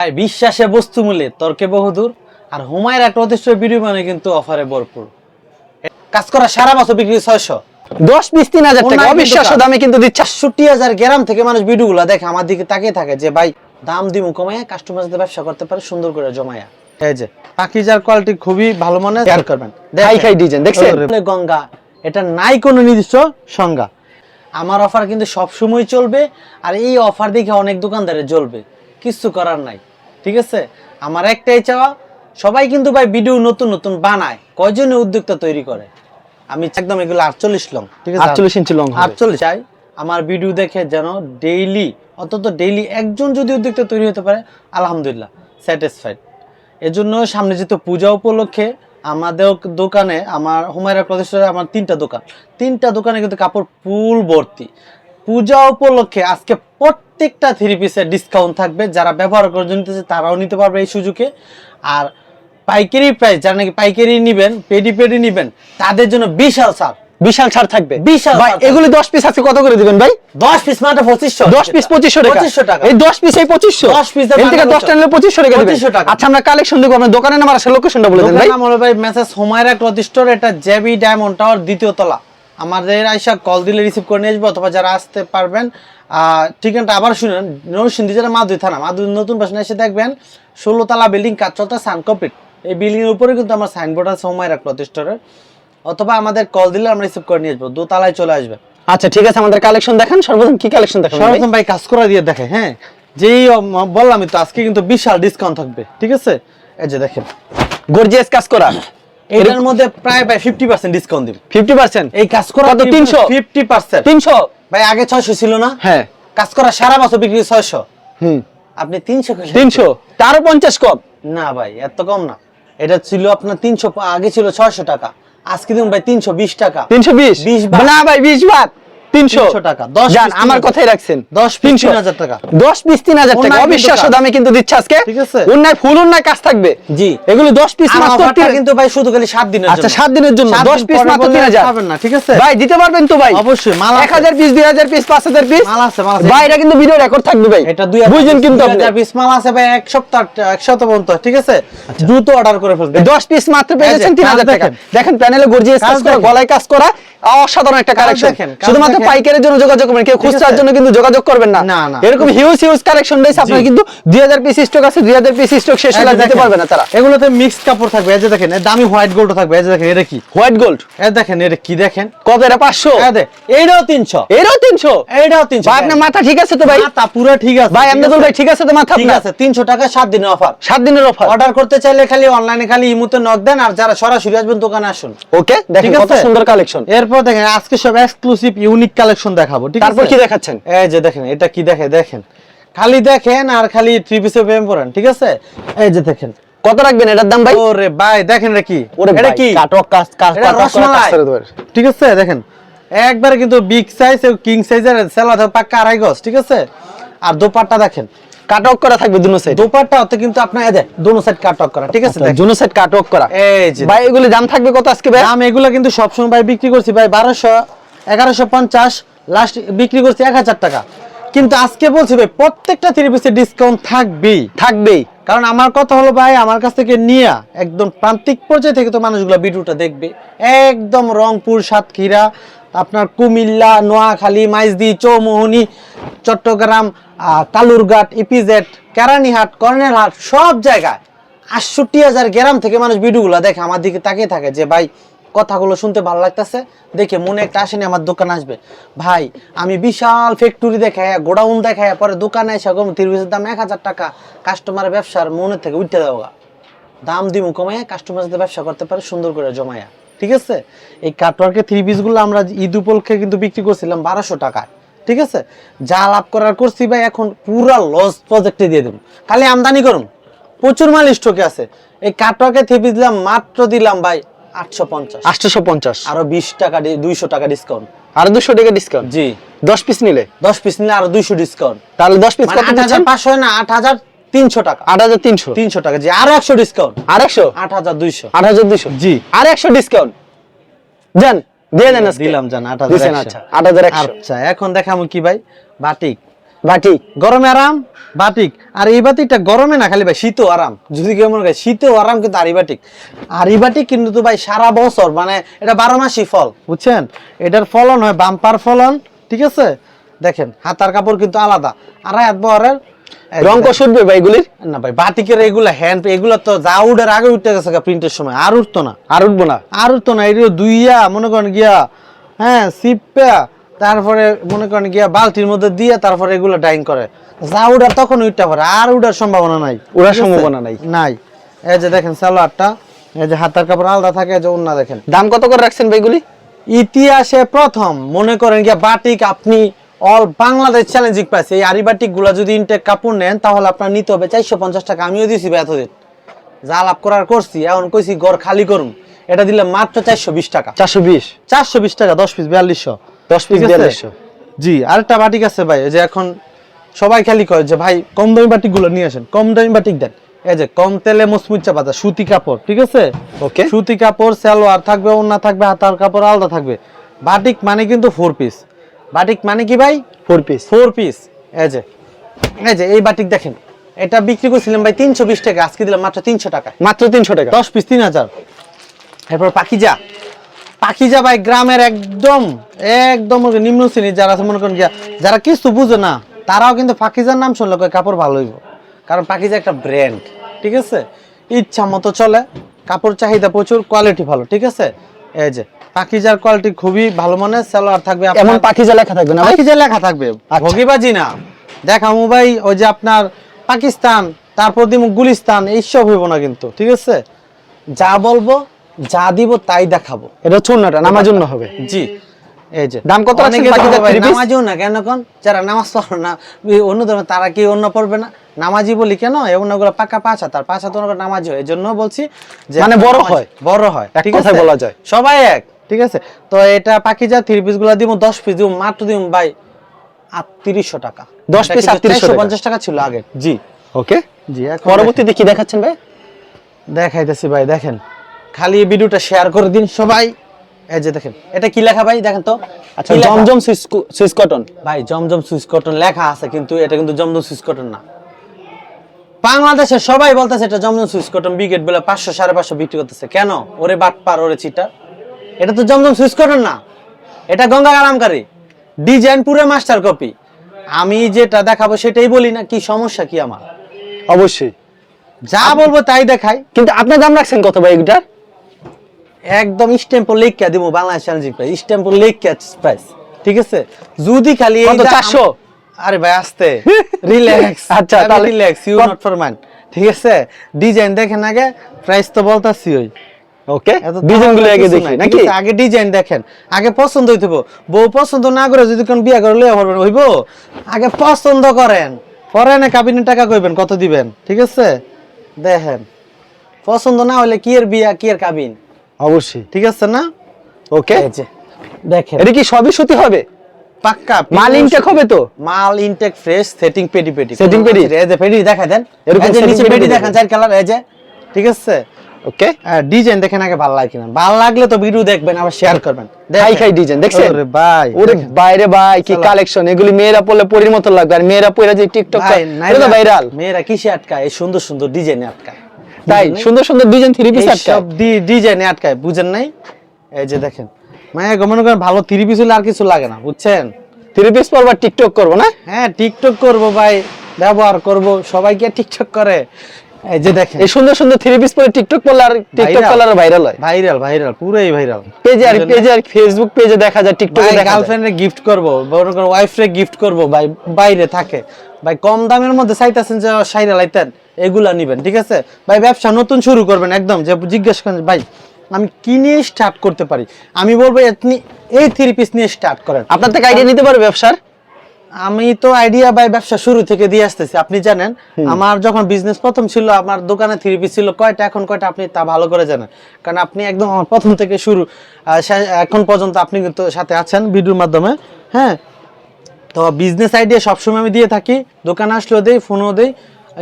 ভাই বিশ্বাসে বস্তু মূল্যে তর্কে বহুদূর আর হুমায়রা প্রতিষ্ঠ ভিডিও মানে কিন্তু অফারে ভরপুর। কাজ করা সারা বছর বিক্রি ছয়শো। দশ বিশ তিন হাজার টাকা। অবিশ্বাস্য দামে কিন্তু দিচ্ছে। হাজার গ্রাম থেকে মানুষ ভিডিওগুলো দেখে আমার দিকে তাকিয়ে থাকে যে ভাই দাম দিমু কাস্টমারদের ব্যবসা করতে পারে সুন্দর করে জমায়া। এই যে কোয়ালিটি খুবই ভালো মনে খেয়াল করবেন। হাই খাই ডিজাইন দেখছেন? গঙ্গা এটা নাই কোনো নির্দিষ্ট সংজ্ঞা। আমার অফার কিন্তু সবসময় চলবে আর এই অফার দেখে অনেক দোকানদারে জ্বলবে। কিছু করার নাই। ঠিক আছে? আমার একটাই চাওয়া সবাই কিন্তু ভাই ভিডিও নতুন নতুন বানায়। কয়জনে উদ্যোক্তা তৈরি করে? আমি একদম এগুলো আটচল্লিশ লং ঠিক আছে? 48 ইঞ্চি হবে। আটচল্লিশ চাই আমার ভিডিও দেখে যেন ডেইলি অন্তত ডেইলি একজন যদি উদ্যোক্তা তৈরি হতে পারে আলহামদুলিল্লাহ স্যাটিসফাইড এজন্য সামনে যেহেতু পূজা উপলক্ষে আমাদের দোকানে আমার হুমায়রা প্রতিষ্ঠানে আমার তিনটা দোকান। তিনটা দোকানে কিন্তু কাপড় ফুল ভর্তি। পূজা উপলক্ষে আজকে প্রত্যেকটা থ্রি পিসের ডিসকাউন্ট থাকবে। যারা ব্যবহার করে নিতেছে তারাও নিতে পারবে এই সুযোগে। আর পাইকারি প্রাইস যারা নাকি পাইকারি নিবেন পেডি পেডি নিবেন তাদের জন্য বিশাল ছাড়। বিশাল ছাড় থাকবে? বিশাল ভাই এগুলি পিস আছে কত করে দিবেন ভাই? দশ পিস মাত্র পঁচিশশো। দশ পিস টাকা। টাকা। এই দশ পিস এই পঁচিশশো? 10 piece এর থেকে বাংলা দশটা নিলে পঁচিশশো টাকা দিবেন। 2500 টাকা। আচ্ছা আমরা কালেকশন দেখব আপনার দোকানের নাম আর আসলে লোকেশনটা বলে দেন ভাই। দোকান নাম হলো ভাই মেসেজ হুমায়রা ক্লথ স্টোর এটা জেবি ডায়মন্ড টাওয়ার দ্বিতীয় তলা। আমাদের আইসা কল দিলে রিসিভ করে নিয়ে আসব অথবা যারা আসতে পারবেন ঠিকানাটা আবার শুনেন নরসিংদী যেটা মাদুই থানা মাদুই নতুন বাসনে এসে দেখবেন ষোলো তলা বিল্ডিং কাজ চলতে সান কমপ্লিট এই বিল্ডিং এর উপরে কিন্তু আমার সাইনবোর্ড আছে হুমায়রা ক্লথ স্টোরের অথবা আমাদের কল দিলে আমরা রিসিভ করে নিয়ে আসব দোতলায় চলে আসবে আচ্ছা ঠিক আছে আমাদের কালেকশন দেখান সর্বপ্রথম কি কালেকশন দেখান? সর্বপ্রথম ভাই কাজ করা দিয়ে দেখে হ্যাঁ? যেই বললামই তো আজকে কিন্তু বিশাল ডিসকাউন্ট থাকবে ঠিক আছে? এই যে দেখেন। গর্জিয়াস কাজ করা। এটার মধ্যে প্রায় প্রায় ফিফটি পার্সেন্ট ডিসকাউন্ট দিব। ফিফটি পার্সেন্ট এই কাজ করা কত? 300? ফিফটি পার্সেন্ট তিনশো? ভাই আগে ছয়শো ছিল না? হ্যাঁ। কাজ করা সারা বছর বিক্রি ছয়শো। হুম। আপনি তিনশো তিনশো? তারও পঞ্চাশ কম? না ভাই এত কম না। এটা ছিল আপনার তিনশো আগে ছিল ছয়শো টাকা। আজকে দিন ভাই তিনশো বিশ টাকা। তিনশো বিশ? বিশ না ভাই বিশ বাদ তিনশো 300 টাকা, 10 যান আমার কথাই রাখছেন। দশ পিস তিনশো। তিন হাজার টাকা। দশ পিস তিন হাজার টাকা। অবিশ্বাস্য দামে কিন্তু দিচ্ছে আজকে। ঠিক আছে। অন্যায় ফুল অন্যায় কাজ থাকবে। জি। এগুলো দশ পিস মাত্র কিন্তু ভাই শুধু খালি সাত দিনের আচ্ছা জন্য। দিনের জন্য। সাত দশ দিন পিস মাত্র বললে তিন হাজার। পাবেন না ঠিক আছে? ভাই দিতে পারবেন তো ভাই। অবশ্যই, মাল এক আছে। হাজার পিস দুই হাজার পিস পাঁচ হাজার পিস। মাল আছে, মাল আছে। ভাই এটা কিন্তু ভিডিও রেকর্ড থাকবে ভাই। এটা দুই বুঝলেন কিন্তু আপনি। হাজার পিস মাল আছে ভাই এক সপ্তাহ এক সপ্তাহ পর্যন্ত ঠিক আছে? দ্রুত অর্ডার করে ফেলবেন। পিস মাত্র টাকা। দেখেন। প্যানেলে গর্জিয়াস কাজ করা গলায় কাজ করা অসাধারণ একটা কালেকশন শুধুমাত্র। পাইকারের জন্য যোগাযোগ করবেন কেউ খুচরার জন্য কিন্তু যোগাযোগ করবেন না। এরকম হিউজ হিউজ কালেকশন রয়েছে আপনার কিন্তু দুই হাজার পিস স্টক আছে দুই হাজার পিস স্টক শেষ হলে দিতে পারবে না তারা। এগুলোতে মিক্সড কাপড় থাকবে এই যে দেখেন দামি হোয়াইট গোল্ড থাকবে এই যে দেখেন এটা কি? হোয়াইট গোল্ড এই দেখেন এটা কি দেখেন? কত এটা এইটাও এইটাও তিনশো? ভাই আপনার মাথা ঠিক আছে তো ভাই? তা পুরো ঠিক আছে ভাই ঠিক আমদাদুল ভাই ঠিক আছে তো মাথা ঠিক আছে তিনশো টাকা সাত দিনের অফার সাত দিনের অফার অর্ডার করতে চাইলে খালি অনলাইনে খালি ইমুতে নক দেন আর যারা সরাসরি আসবেন দোকানে আসুন। ওকে দেখেন কত সুন্দর কালেকশন এরপর দেখেন আজকে সব এক্সক্লুসিভ ইউনিক কালেকশন দেখাবো ঠিক তারপর কি দেখাচ্ছেন? এই যে দেখেন এটা কি দেখে দেখেন। খালি দেখেন আর খালি থ্রি পিসে প্রেম পড়েন ঠিক আছে? এই যে দেখেন। কত রাখবেন এটার দাম ভাই? ওরে ভাই দেখেন রে কি? ওরে এটা কি? কাটক কাজ কাজ এটা করা রসমালাই। ঠিক আছে দেখেন। একবারে কিন্তু বিগ সাইজ কিং সাইজের সেলা থাকে পাক্কা আড়াই গজ ঠিক আছে? আর দোপাট্টা দেখেন। কাটক করা থাকবে দুনো সাইড দোপাট্টা হতে কিন্তু আপনার এই দেখ দোনো সাইড কাট করা ঠিক আছে? দেখেন দুনো সাইড কাটক করা। এই যে ভাই এগুলি দাম থাকবে কত আজকে ভাই? দাম এগুলো কিন্তু সবসময় ভাই বিক্রি করছি ভাই বারোশো। এগারোশো পঞ্চাশ লাস্ট বিক্রি করছি এক হাজার টাকা। কিন্তু আজকে বলছি ভাই প্রত্যেকটা থ্রি পিসের ডিসকাউন্ট থাকবেই। থাকবেই। কারণ আমার কথা হলো ভাই আমার কাছ থেকে নিয়ে একদম প্রান্তিক পর্যায়ে থেকে তো মানুষগুলো ভিডিওটা দেখবে। একদম রংপুর সাতক্ষীরা আপনার কুমিল্লা নোয়াখালী মাইজদি চৌমোহনী চট্টগ্রাম কালুরঘাট ইপিজেড কেরানীহাট কর্নেরহাট সব জায়গায় আটষট্টি হাজার গ্রাম থেকে মানুষ ভিডিওগুলো দেখে আমার দিকে তাকিয়ে থাকে যে ভাই কথাগুলো শুনতে ভালো লাগতেছে। দেখে মনে একটা আসেনি আমার দোকান আসবে। ভাই, আমি বিশাল ফ্যাক্টরি দেখায় গোডাউন দেখায় পরে দোকানে এসে গম তিরিশের দাম এক হাজার টাকা কাস্টমারের ব্যবসার মনে থেকে উঠতে দেওয়া দাম দিমু কমাইয়া কাস্টমারদের ব্যবসা করতে পারে, সুন্দর করে জমায়া ঠিক আছে? এই কাটওয়ার্কের থ্রি পিসগুলো আমরা ঈদ উপলক্ষে কিন্তু বিক্রি করছিলাম বারোশো টাকায়। ঠিক আছে? যা লাভ করার করছি ভাই, এখন পুরা লস প্রজেক্টে দিয়ে দেবো খালি আমদানি করুন। প্রচুর মাল স্টকে আছে। এই কাটওয়ার্কের থ্রি পিস দিলাম, মাত্র দিলাম ভাই আটশো পঞ্চাশ। আটশোশো পঞ্চাশ। আরও বিশ টাকা দুইশো টাকা ডিসকাউন্ট আর দুশো টাকা ডিসকাউন্ট জি। দশ পিস নিলে? দশ পিস নিলে আরও দুইশো ডিসকাউন্ট তাহলে দশ পিস মানে আট হাজার পাঁচশো না আট হাজার তিনশো টাকা। আট হাজার তিনশো। তিনশো টাকা জি। আরও একশো ডিসকাউন্ট আর একশো? আট হাজার দুইশো। আট হাজার দুশো জি। আর একশো ডিসকাউন্ট দেন দিয়ে দেন দিলাম জান আট হাজার আচ্ছা। আট হাজার একশো। আচ্ছা এখন দেখাবো কি ভাই? বাটিক। বাটি গরমে আরাম বাটিক। আর এই বাটিকটা গরমে না খালি ভাই শীতও আরাম। যদি কেউ মনে করে শীতেও আরাম কিন্তু আরিবাটিক আরিবাটিক কিন্তু তো ভাই সারা বছর মানে এটা বারো মাসই ফল বুঝছেন? এটার ফলন হয় বাম্পার ফলন ঠিক আছে? দেখেন হাতার কাপড় কিন্তু আলাদা। আর হাত বহরের রং। উঠবে ভাই এগুলির? না ভাই বাটিকের এগুলা হ্যান্ড এগুলা তো যা উঠার আগে উঠতে গেছে প্রিন্টের সময় আর উঠতো না। আর উঠবো না? আর উঠতো না এটিও দুইয়া মনে করেন গিয়া হ্যাঁ সিপা তারপরে মনে করেন গিয়া বালতির মধ্যে দিয়ে তারপরে এগুলো ডাইং করে। যা উঠার তখন উঠতে পারে আর উঠার সম্ভাবনা নাই। আছে? সম্ভাবনা নাই। নাই। এই যে দেখেন সালোয়ারটা এই যে হাতার কাপড় আলাদা থাকে যে অন্য দেখেন। দাম কত করে রাখছেন ভাই এগুলি? ইতিহাসে প্রথম মনে করেন গিয়া বাটিক আপনি অল বাংলাদেশ চ্যালেঞ্জিং পাইছে এই আরি বাটিকগুলা যদি ইনটেক কাপড় নেন তাহলে আপনার নিতে হবে চারশো পঞ্চাশ টাকা। আমিও দিয়েছি এতদিন। যা লাভ করার করছি এখন কইছি ঘর খালি করুন। এটা দিলে মাত্র চারশো বিশ টাকা। চারশো বিশ? চারশো বিশ টাকা দশ পিস বিয়াল্লিশশো। দশ পিস বিয়াল্লিশশো জি আরেকটা বাটিক আছে ভাই যে এখন সবাই খালি কয় যে ভাই কম দামি বাটিকগুলো নিয়ে আসেন। কম দামি বাটিক দেন। এই যে কম তেলে মুচমুচা পাতা সুতি কাপড় ঠিক আছে? ওকে সুতি কাপড় সালোয়ার থাকবে ওন্না থাকবে হাতার কাপড় আলাদা থাকবে। বাটিক মানে কিন্তু ফোর পিস বাটিক মানে কি ভাই? ফোর পিস ফোর পিস এই যে এই যে এই বাটিক দেখেন। এটা বিক্রি করছিলাম ভাই তিনশো বিশ টাকা আজকে দিলাম মাত্র তিনশো টাকা মাত্র তিনশো টাকা। দশ পিস তিন হাজার। এরপর পাখিজা। পাখিজা ভাই গ্রামের একদম একদম নিম্ন শ্রেণির যারা আছে মনে করেন যারা কিছু বুঝে না তারাও কিন্তু পাখিজার নাম শুনলে কাপড় ভালো হইব। কারণ পাখিজা একটা ব্র্যান্ড ঠিক আছে? ইচ্ছা মতো চলে কাপড় চাহিদা প্রচুর কোয়ালিটি ভালো ঠিক আছে? এই যে পাখিজার কোয়ালিটি খুবই ভালো মানে সালোয়ার থাকবে এমন পাখি যা লেখা থাকবে না পাখিজা লেখা থাকবে ভগিবাজি না। দেখামু ভাই ওই যে আপনার পাকিস্তান তারপর দিব গুলিস্তান এইসব হইব না কিন্তু ঠিক আছে? যা বলব যা দিব তাই দেখাবো। এটা হচ্ছে অন্যটা নামার জন্য হবে। জি। এই যে দাম কত? নামাজিও না কেন কোন যারা নামাজ পড়ে না অন্য ধর্মে তারা কি অন্য পড়বে না? নামাজি বলি কেন? অন্যগুলো পাকা পাঁচা তার পাঁচা তো নামাজি হয়। এই জন্য বলছি যে মানে বড় হয়। বড় হয়। ঠিক আছে? বলা যায়। সবাই এক। ঠিক আছে? তো এটা পাখিজা থ্রি পিসগুলা দিব দশ পিস দিব মাত্র দিব ভাই আটত্রিশশো টাকা। 10 piece 3800 টাকা। পঞ্চাশ টাকা ছিল আগে। জি ওকে। জি পরবর্তীতে কি দেখাচ্ছেন ভাই? দেখাইতেছি ভাই দেখেন। খালি ভিডিওটা শেয়ার করে দিন সবাই। এই যে দেখেন এটা কি লেখা ভাই? দেখেন তো। আচ্ছা জমজম সুইস কটন। ভাই জমজম সুইচ কটন লেখা আছে কিন্তু এটা কিন্তু জমজম সুইচ কটন না। বাংলাদেশে সবাই বলতেছে এটা জমজম সুইচ কটন বিগেট বলে পাঁচশো সাড়ে পাঁচশো বিক্রি করতেছে। কেন? ওরে বাটপার ওরে চিটা। এটা তো জমজম সুইচ কটন না। এটা গঙ্গা কালামকারী ডিজাইন পুরো মাস্টার কপি। আমি যেটা দেখাবো সেটাই বলি না কি সমস্যা কি আমার? অবশ্যই। যা বলব তাই দেখাই। কিন্তু আপনার দাম রাখছেন কত ভাই এটার একদম স্ট্যাম্পল লেখা দিব বাংলাদেশ চ্যালেঞ্জিং প্রাইস স্ট্যাম্পল লেখা প্রাইস ঠিক আছে? যদি খালি কত, 400? আরে ভাই আস্তে। রিল্যাক্স আচ্ছা, তাহলে- relax you not for mind ঠিক আছে? ডিজাইন দেখেন আগে প্রাইস তো বলতাছি ওই। ওকে এত ডিজাইনগুলো আগে দেখি নাকি? আগে ডিজাইন দেখেন আগে পছন্দ হইতে হবে। বউ পছন্দ না করে যদি কোন বিয়া করে লইয়া পারবেন হইব? আগে পছন্দ করেন পরে না কাবিনের টাকা কইবেন কত দিবেন ঠিক আছে? দেখেন পছন্দ না হলে কি এর বিয়া কি এর কাবিন অবশ্যই। ঠিক আছে না? ওকে দেখেন। এটা কি সবই সুতি হবে? পাক্কা মাল ইনটেক হবে তো? মাল ইনটেক ফ্রেশ সেটিং পেডি পেডি Setting পেডি? এই যে পেডি দেখা দেন। এরকম নিচে পেডি পেডি দেখান। চার কালার এই যে। ঠিক আছে? ওকে ডিজাইন দেখেন আগে ভালো লাগে কিনা। ভালো লাগলে তো ভিডিও দেখবেন আবার শেয়ার করবেন। খাই খাই ডিজাইন দেখছেন? ওরে ভাই ওরে বাইরে ভাই কি কালেকশন এগুলি মেয়েরা পড়লে পরির মতো লাগবে। আর মেয়েরা পরে যে টিকটক ভাই, ভাইরাল মেয়েরা কিসে আটকায়? এই সুন্দর সুন্দর ডিজাইনে আটকায়। তাই? সুন্দর সুন্দর ডিজাইন থ্রি পিস আটকায়। সব ডিজাইনে আটকায় বুঝেন নাই? এই যে দেখেন। মানে মনে করেন ভালো থ্রি পিস হলে আর কিছু লাগে না বুঝছেন? থ্রি পিস পরবার টিকটক করব না? হ্যাঁ টিকটক করব ভাই ব্যবহার করব সবাই কি টিকটক করে। এই যে দেখেন। এই সুন্দর সুন্দর থ্রি পিস পরে টিকটক করলে আর টিকটক। করলে আর ভাইরাল হয়। ভাইরাল ভাইরাল পুরোই ভাইরাল পেজে আর পেজে আর ফেসবুক পেজে দেখা যায় টিকটকে দেখা গার্লফ্রেন্ডে গিফট করব বড় করে ওয়াইফরে গিফট করব ভাই বাইরে থাকে। ভাই কম দামের মধ্যে চাইতেছেন যে সাইরা লাইতেন। এগুলা নিবেন ঠিক আছে? ভাই ব্যবসা নতুন শুরু করবেন একদম যে জিজ্ঞেস করেন ভাই আমি কি নিয়ে স্টার্ট করতে পারি? আমি বলব আপনি এই থ্রি পিস নিয়ে স্টার্ট করেন। আপনার থেকে আইডিয়া নিতে পারবে ব্যবসার? আমি তো আইডিয়া বাই ব্যবসা শুরু থেকে দিয়ে আসতেছি। আপনি জানেন আমার যখন বিজনেস প্রথম ছিল আমার দোকানে থ্রি পিস ছিল কয়টা এখন কয়টা আপনি তা ভালো করে জানেন। কারণ আপনি একদম আমার প্রথম থেকে শুরু এখন পর্যন্ত আপনি কিন্তু সাথে আছেন ভিডিওর মাধ্যমে হ্যাঁ? তো বিজনেস আইডিয়া সবসময় আমি দিয়ে থাকি। দোকানে আসলেও দেই ফোনও দেই।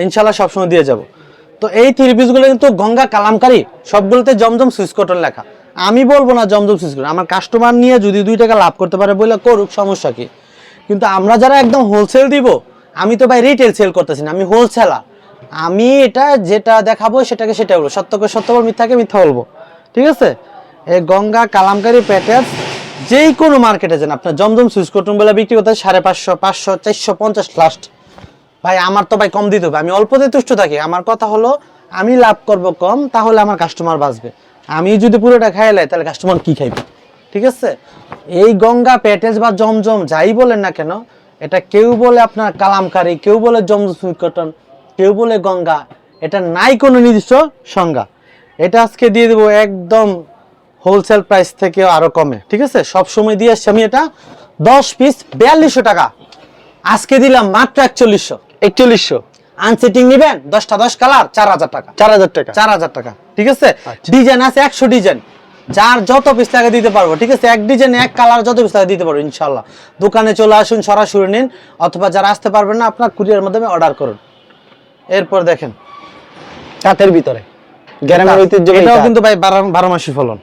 ইনশাল্লাহ সবসময় দিয়ে যাব। তো এই থ্রি পিসগুলো কিন্তু গঙ্গা, কালামকারী, সবগুলোতে জমজম সুইচ কটন লেখা। আমি বলব না জমজম সুইচ কটন আমার কাস্টমার নিয়ে যদি দুই টাকা লাভ করতে পারে বলে করুক, সমস্যা কি? কিন্তু আমরা যারা একদম হোলসেল দিব, আমি তো ভাই রিটেল সেল করতেছি না, আমি হোলসেলার আমি এটা যেটা দেখাবো সেটাকে সেটা বলব। সত্যকে সত্য বলব মিথ্যাকে মিথ্যা বলব। ঠিক আছে? এই গঙ্গা, কালামকারী প্যাকেজ যেই কোনো মার্কেটে যান, আপনার জমজম সুইচ কটন বলে বিক্রি করতে সাড়ে পাঁচশো পাঁচশো, চারশো, পঞ্চাশ লাস্ট ভাই, আমার তো ভাই কম দিতে হবে। আমি অল্পতে তুষ্ট থাকি। আমার কথা হলো, আমি লাভ করব কম, তাহলে আমার কাস্টমার বাঁচবে। আমি যদি পুরোটা খাই লাই, তাহলে কাস্টমার কি খাইবে? ঠিক আছে? এই গঙ্গা প্যাটেজ বা জমজম, যাই বলেন না কেন, এটা কেউ বলে আপনার কালামকারী, কেউ বলে জমজম কটন কেউ বলে গঙ্গা। এটা নাই কোনো নির্দিষ্ট সংজ্ঞা। এটা আজকে দিয়ে দেবো একদম হোলসেল প্রাইস থেকে আরও কমে। ঠিক আছে? সব সময় দিয়ে আসছি আমি এটা দশ পিস বিয়াল্লিশশো টাকা। আজকে দিলাম মাত্র একচল্লিশশো। একচল্লিশশো। আনসেটিং নিবেন দশটা দশ কালার চার হাজার টাকা। চার হাজার টাকা। চার হাজার টাকা ঠিক আছে? আচ্ছা। ডিজাইন আছে একশো ডিজাইন যার যত পিস টাকা দিতে পারব ঠিক আছে? এক ডিজাইন এক কালার যত পিস টাকা দিতে পারব ইনশাল্লাহ দোকানে চলে আসুন সরাসরি নিন অথবা যারা আসতে পারবেন না আপনার কুরিয়ার মাধ্যমে অর্ডার করুন। এরপর দেখেন তাঁতের ভিতরে। গ্রামের ঐতিহ্য এটাও কিন্তু ভাই বারো বারো মাসি ফলন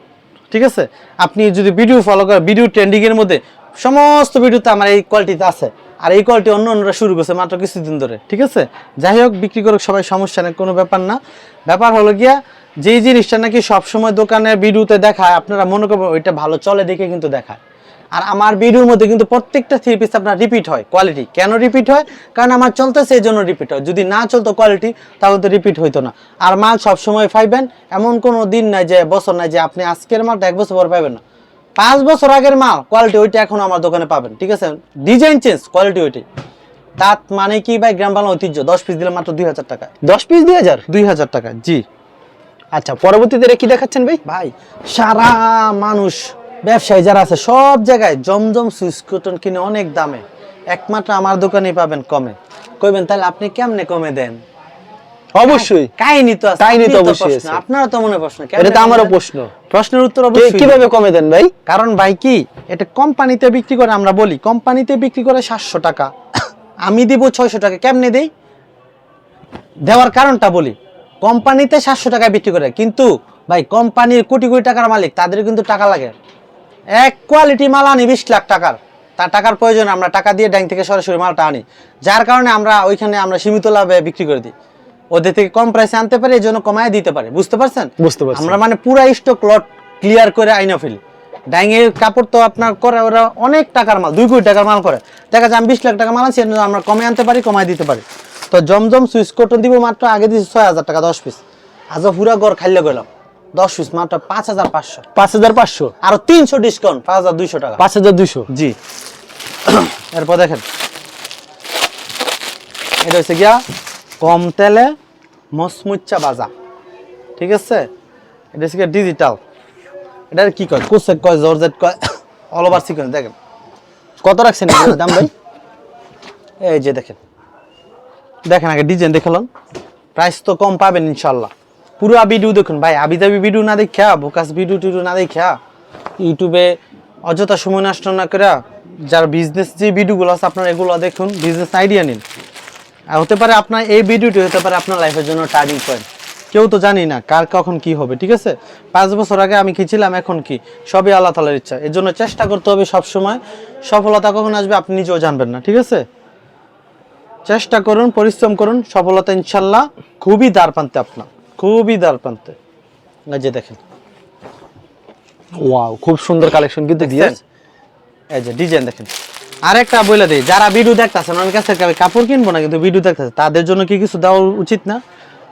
ঠিক আছে? আপনি যদি ভিডিও ফলো করেন ভিডিও ট্রেন্ডিং এর মধ্যে সমস্ত ভিডিওতে আমার এই কোয়ালিটিতে আছে। আর এই কোয়ালিটি অন্য অন্যরা শুরু করছে মাত্র কিছুদিন ধরে, ঠিক আছে? যাই হোক, বিক্রি করুক, সবাই সমস্যা নেই, কোনো ব্যাপার না। ব্যাপার হলো গিয়া, যেই জিনিসটা নাকি সবসময় দোকানে ভিডিওতে দেখায়, আপনারা মনে করবেন ওইটা ভালো চলে দেখে কিন্তু দেখায়। আর আমার ভিডিওর মধ্যে কিন্তু প্রত্যেকটা থ্রি পিস আপনার রিপিট হয় কোয়ালিটি কেন রিপিট হয়? কারণ আমার চলতেছে, এই জন্য রিপিট হয়। যদি না চলতো কোয়ালিটি তাহলে তো রিপিট হইতো না। আর মাল সবসময় পাইবেন, এমন কোনো দিন নাই যে, বছর নাই যে, আপনি আজকের মালটা এক বছর পর পাবেন না। পাঁচ বছর আগের মাল কোয়ালিটি ওইটা এখন আমার দোকানে পাবেন, ঠিক আছে? ডিজাইন চেঞ্জ কোয়ালিটি ওইটাই। তার মানে কি ভাই, গ্রাম বাংলা ঐতিহ্য, দশ পিস দিলে মাত্র দুই হাজার টাকা দশ পিস দুই হাজার? দুই হাজার টাকা, জি। আচ্ছা পরবর্তীতে কি দেখাচ্ছেন ভাই? ভাই, সারা মানুষ, ব্যবসায়ী যারা আছে, সব জায়গায় জমজম সুইচ কটন কিনে অনেক দামে, একমাত্র আমার দোকানেই পাবেন কমে। কইবেন, তাহলে আপনি কেমনে কমে দেন? অবশ্যই। কাহিনী তো আছে কাহিনী তো অবশ্যই আছে। আপনারও তো মনে প্রশ্ন এটা তো আমারও প্রশ্ন। প্রশ্নের উত্তর অবশ্যই। কীভাবে কমে দেন ভাই? কারণ ভাই কি এটা কোম্পানিতে বিক্রি করে আমরা বলি কোম্পানিতে বিক্রি করে সাতশো টাকা। আমি দিব ছয়শো টাকা কেমনে দেই? দেওয়ার কারণটা বলি কোম্পানিতে সাতশো টাকায় বিক্রি করে কিন্তু ভাই কোম্পানির কোটি কোটি টাকার মালিক তাদের কিন্তু টাকা লাগে। এক কোয়ালিটি মাল আনি বিশ লাখ টাকার তার টাকার প্রয়োজন আমরা টাকা দিয়ে ব্যাংক থেকে সরাসরি মালটা আনি। যার কারণে আমরা ওইখানে আমরা সীমিত লাভে বিক্রি করে দিই। ওদের থেকে কম প্রাইসে আনতে পারে এই জন্য কমায় দিতে পারে। বুঝতে পারছেন? বুঝতে পারছি। আমরা মানে পুরা স্টক লট ক্লিয়ার করে আইনা ফেলি। ডাইংয়ের কাপড় তো আপনার করে ওরা অনেক টাকার মাল দুই কোটি টাকার মাল করে। দেখা যায় আমি বিশ লাখ টাকা মাল আনছি আমরা কমে আনতে পারি কমায় দিতে পারি। তো জমজম সুইচ কটন দিব মাত্র আগে দিয়েছি ছয় হাজার টাকা দশ পিস আজও পুরা গড় খাইলে গেলাম। দশ পিস মাত্র পাঁচ হাজার পাঁচশো। পাঁচ হাজার পাঁচশো? আরও তিনশো ডিসকাউন্ট পাঁচ হাজার দুইশো টাকা। পাঁচ হাজার দুইশো? জি। এরপর দেখেন। এটা হচ্ছে গিয়া কম তেলে মসমুচ্চা বাজা। ঠিক আছে? এটা ডিজিটাল এটা কি কয়? কুসেক কয়, জর্জেট কয়? অল ওভার সিকোয়েন্স দেখেন। কত রাখছেন দাম ভাই? এই যে দেখেন। দেখেন আগে ডিজাইন দেখলাম প্রাইস তো কম পাবেন ইনশাল্লাহ পুরো ভিডিও দেখুন ভাই। আবি দাবি ভিডিও না দেখা বোকাস ভিডিও টিডিও না দেখা ইউটিউবে অযথা সময় নষ্ট না করে যার বিজনেস যে ভিডিওগুলো আছে আপনার এগুলো দেখুন বিজনেস আইডিয়া নিন। আর হতে পারে আপনার এই ভিডিওটি হতে পারে আপনার লাইফের জন্য টার্নিং পয়েন্ট কেউ তো জানি না কার কখন কি হবে ঠিক আছে? পাঁচ বছর আগে আমি কি ছিলাম এখন কি? সবই আল্লাহ তালার ইচ্ছা। এর জন্য চেষ্টা করতে হবে সব সময় সফলতা কখন আসবে আপনি নিজেও জানবেন না ঠিক আছে? চেষ্টা করুন পরিশ্রম করুন সফলতা ইনশাল্লাহ খুবই দ্বার প্রান্তে আপনার খুবই দ্বার প্রান্তে। যে দেখেন। ওয়াও খুব সুন্দর কালেকশন কিন্তু দিয়ে? এই যে ডিজাইন দেখেন। আরেকটা বলে দিই যারা ভিডিও দেখতেছেন অনেক কাছে কাপড় কিনবো না কিন্তু ভিডিও দেখতেছে তাদের জন্য কি কিছু দেওয়া উচিত না?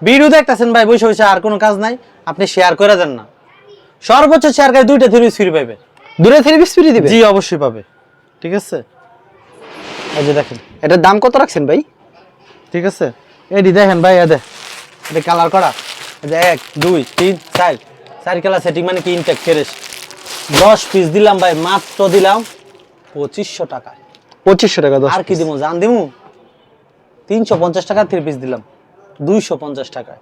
ভিডিও দেখতেছেন ভাই বসে বসে আর কোনো কাজ নাই আপনি শেয়ার করে দেন না। সর্বোচ্চ শেয়ার করে দুইটা থ্রি ফ্রি পাবে দূরে থেকে বিশ ফ্রি দিবে? জি অবশ্যই পাবে। ঠিক আছে? এই যে দেখেন। এটার দাম কত রাখছেন ভাই? ঠিক আছে? এডি দেখেন ভাই এদে এটা কালার করা। যে এক দুই তিন চার। চার কালার সেটিং মানে কি? ইনটেক ফ্রেশ দশ পিস দিলাম ভাই মাত্র দিলাম পঁচিশশো টাকায়। পঁচিশশো টাকা আর কি দিমু? জান দিমু? তিনশো পঞ্চাশ টাকা থ্রি পিস দিলাম। দুইশো পঞ্চাশ টাকায়।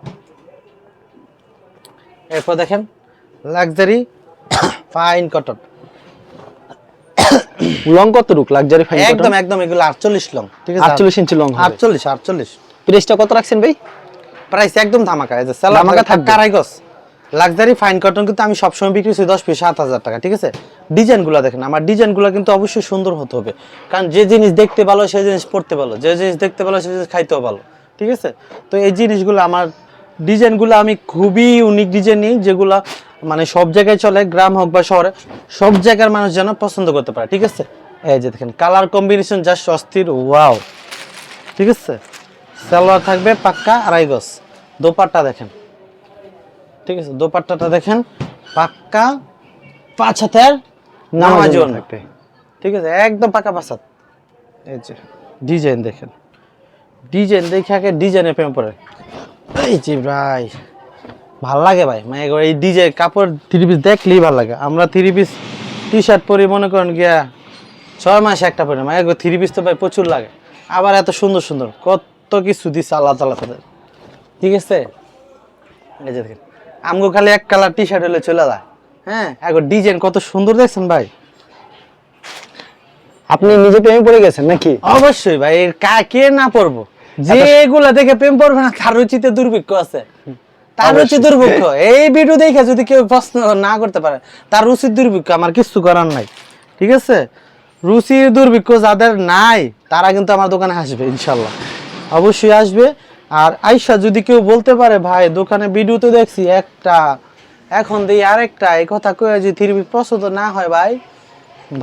এরপর দেখেন লাক্সারি ফাইন কটন লং কত রুক লাক্সারি ফাইন একদম একদম এগুলো আটচল্লিশ লং ঠিক আছে আটচল্লিশ ইঞ্চি লং হবে। আটচল্লিশ আটচল্লিশ। প্রাইসটা কত রাখছেন ভাই? প্রাইস একদম ধামাকা এই যে ধামাকা থাকবে। থাকবে। কারাইগস লাক্সারি ফাইন কটন কিন্তু আমি সবসময় বিক্রি করছি দশ পিস সাত হাজার টাকা, ঠিক আছে? ডিজাইনগুলো দেখেন, আমার ডিজাইনগুলো কিন্তু অবশ্যই সুন্দর হতে হবে। কারণ যে জিনিস দেখতে ভালো, সেই জিনিস পড়তে ভালো। যে জিনিস দেখতে ভালো, সেই জিনিস খাইতেও ভালো, ঠিক আছে? তো এই জিনিসগুলো আমার ডিজাইনগুলো আমি খুবই ইউনিক ডিজাইন নিই, যেগুলো মানে সব জায়গায় চলে, গ্রাম হোক বা শহরে, সব জায়গার মানুষ যেন পছন্দ করতে পারে, ঠিক আছে? এই যে দেখেন কালার কম্বিনেশন জাস্ট অস্থির ওয়াও ঠিক আছে? সালোয়ার থাকবে পাক্কা আড়াই গজ, দোপাট্টা দেখেন। ঠিক আছে দোপাট্টাটা দেখেন পাক্কা পাঁচ হাতের নামাজ নামাজ থাকবে। ঠিক আছে একদম পাকা পাঁচ হাত এই যে ডিজাইন দেখেন। ডিজাইন দেখে আগে ডিজাইনে প্রেম পড়ে। এই যে ভাই ভালো লাগে ভাই। মানে এই ডিজাইন কাপড় থ্রি পিস দেখলেই ভালো লাগে। আমরা থ্রি পিস টি শার্ট পরি মনে করেন গিয়া ছয় মাসে একটা পরে মানে থ্রি পিস তো ভাই প্রচুর লাগে। আবার এত সুন্দর সুন্দর কত কিছু দিচ্ছে আল্লাহ তালা তাদের। ঠিক আছে? এই যে দেখেন। আমগো খালি এক কালার টি শার্ট হলে চলে যায়। হ্যাঁ একবার ডিজাইন কত সুন্দর দেখছেন ভাই। আপনি নিজে প্রেমে পড়ে গেছেন নাকি? অবশ্যই ভাই এর কা- কে না পড়ব? যে এগুলা দেখে প্রেম পড়বে না তার রুচিতে দুর্ভিক্ষ আছে। তার রুচি দুর্ভিক্ষ। এই ভিডিও দেখে যদি কেউ প্রশ্ন না করতে পারে তার রুচির দুর্ভিক্ষ আমার কিছু করার নাই। ঠিক আছে? রুচির দুর্ভিক্ষ যাদের নাই তারা কিন্তু আমার দোকানে আসবে ইনশাল্লাহ। অবশ্যই আসবে। আর আইসা যদি কেউ বলতে পারে ভাই দোকানে ভিডিও তো দেখছি একটা এখন দিই আরেকটা এই কথা কয়ে যদি থ্রি পছন্দ না হয় ভাই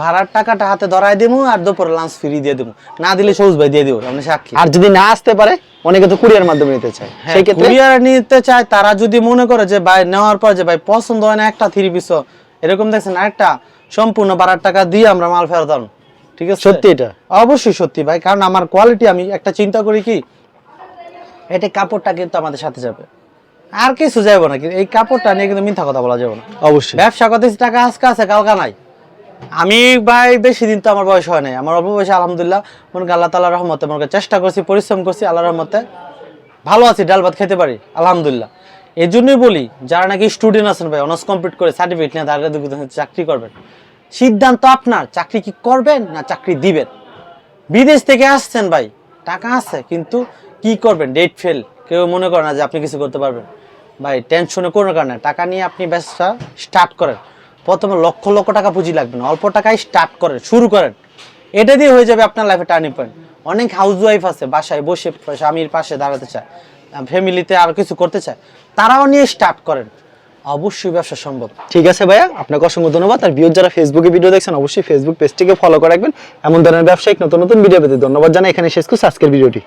ভাড়ার টাকাটা হাতে ধরাই দেবো আর দুপুরে লাঞ্চ ফ্রি দিয়ে দেবো না দিলে সবুজ ভাই দিয়ে দেবো আপনি সাক্ষী। আর যদি না আসতে পারে অনেকে তো কুরিয়ার মাধ্যমে নিতে চায়। সেই ক্ষেত্রে কুরিয়ার নিতে চায় তারা যদি মনে করে যে ভাই নেওয়ার পর যে ভাই পছন্দ হয় না একটা থ্রি পিস এরকম দেখছেন আরেকটা সম্পূর্ণ ভাড়ার টাকা দিয়ে আমরা মাল ফেরত ঠিক আছে? সত্যি এটা? অবশ্যই সত্যি ভাই কারণ আমার কোয়ালিটি আমি একটা চিন্তা করি কি এটা কাপড়টা কিন্তু আমাদের সাথে যাবে। আর কিছু যাবে না কিন্তু এই কাপড়টা নিয়ে কিন্তু মিথ্যা কথা বলা যাবে না। অবশ্যই। ব্যবসা করতেছি টাকা আজকে আছে কালকা নাই। আমি ভাই বেশি দিন তো আমার বয়স হয় নাই। আমার অল্প বয়সে আলহামদুলিল্লাহ মনে করি আল্লাহ তালা রহমতে মনে চেষ্টা করছি পরিশ্রম করছি আল্লাহ রহমতে ভালো আছি ডাল ভাত খেতে পারি আলহামদুলিল্লাহ। এই জন্যই বলি যারা নাকি স্টুডেন্ট আছেন ভাই অনার্স কমপ্লিট করে সার্টিফিকেট নিয়ে দুঃখিত চাকরি করবেন। সিদ্ধান্ত আপনার চাকরি কি করবেন না চাকরি দিবেন? বিদেশ থেকে আসছেন ভাই টাকা আছে কিন্তু কি করবেন? ডেট ফেল কেউ মনে করে না যে আপনি কিছু করতে পারবেন। ভাই টেনশনে কোনো কারণে টাকা নিয়ে আপনি ব্যবসা স্টার্ট করেন। প্রথমে লক্ষ লক্ষ টাকা পুঁজি লাগবে না। অল্প টাকায় স্টার্ট করেন, শুরু করেন। এটা দিয়ে হয়ে যাবে আপনার লাইফে টার্নিং পয়েন্ট অনেক হাউস ওয়াইফ আছে বাসায় বসে, স্বামীর পাশে দাঁড়াতে চায় ফ্যামিলিতে আর কিছু করতে চায়, তারাও নিয়ে স্টার্ট করেন। অবশ্যই ব্যবসা সম্ভব। ঠিক আছে ভাইয়া, আপনাকে অসংখ্য ধন্যবাদ। আর ভিউজ যারা ফেসবুকে ভিডিও দেখছেন, অবশ্যই ফেসবুক পেজটিকে ফলো করে রাখবেন। এমন ধরনের ব্যবসায়িক নতুন নতুন ভিডিও পেতে ধন্যবাদ জানাই। এখানে শেষ করছি আজকের ভিডিওটি